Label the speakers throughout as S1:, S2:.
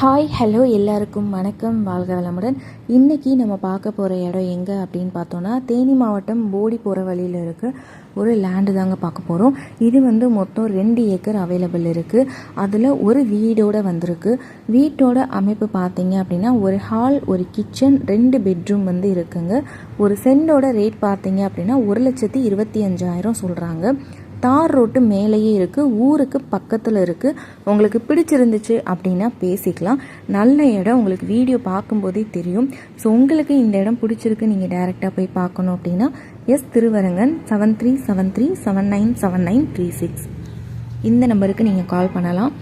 S1: Hi hello எல்லாருக்கும் வணக்கம். வாழ்க வளமுடன். இன்றைக்கி நம்ம பார்க்க போகிற இடம் எங்கே அப்படின்னு பார்த்தோன்னா தேனி மாவட்டம் போடி போகிற வழியில் இருக்க ஒரு லேண்டு தாங்க பார்க்க போகிறோம் இது வந்து மொத்தம் ரெண்டு ஏக்கர் அவைலபிள் இருக்குது அதில் ஒரு வீடோடு வந்திருக்கு. வீட்டோட அமைப்பு பார்த்தீங்க அப்படின்னா ஒரு ஹால் ஒரு கிச்சன் ரெண்டு பெட்ரூம் வந்து இருக்குங்க. ஒரு சென்டோட ரேட் பார்த்தீங்க அப்படின்னா ஒரு லட்சத்தி இருபத்தி அஞ்சாயிரம் சொல்கிறாங்க தார் ரோட்டு மேலேயே இருக்குது ஊருக்கு பக்கத்தில் இருக்குது உங்களுக்கு பிடிச்சிருந்துச்சு அப்படின்னா பேசிக்கலாம். நல்ல இடம் உங்களுக்கு வீடியோ பார்க்கும்போதே தெரியும். ஸோ உங்களுக்கு இந்த இடம் பிடிச்சிருக்கு நீங்கள் டேரெக்டாக போய் பார்க்கணும் அப்படின்னா S Thiruvarangan seven three seven three seven nine seven nine three six இந்த நம்பருக்கு நீங்கள் கால் பண்ணலாம்.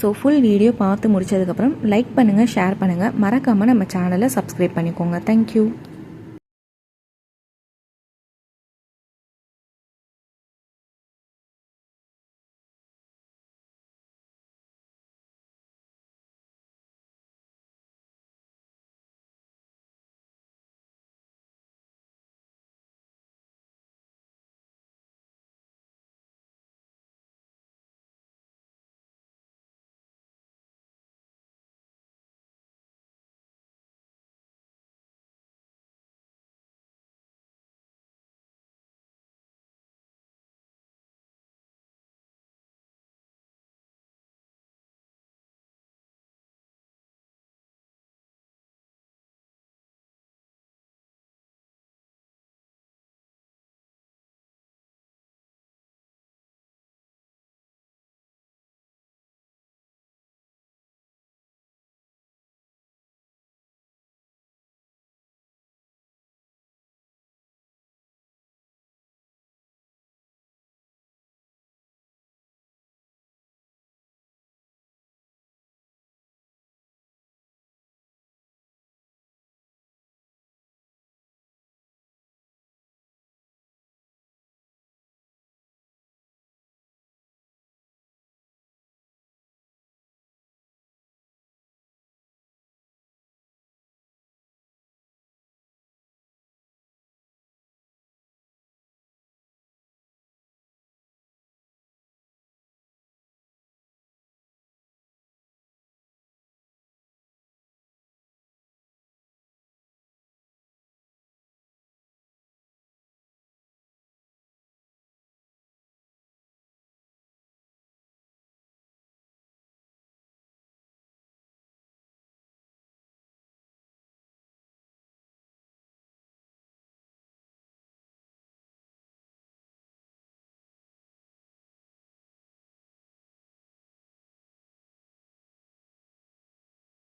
S1: ஸோ ஃபுல் வீடியோ பார்த்து முடிச்சதுக்கப்புறம் லைக் பண்ணுங்கள் ஷேர் பண்ணுங்கள் மறக்காமல் நம்ம சேனலை சப்ஸ்கிரைப் பண்ணிக்கோங்க. தேங்க்யூ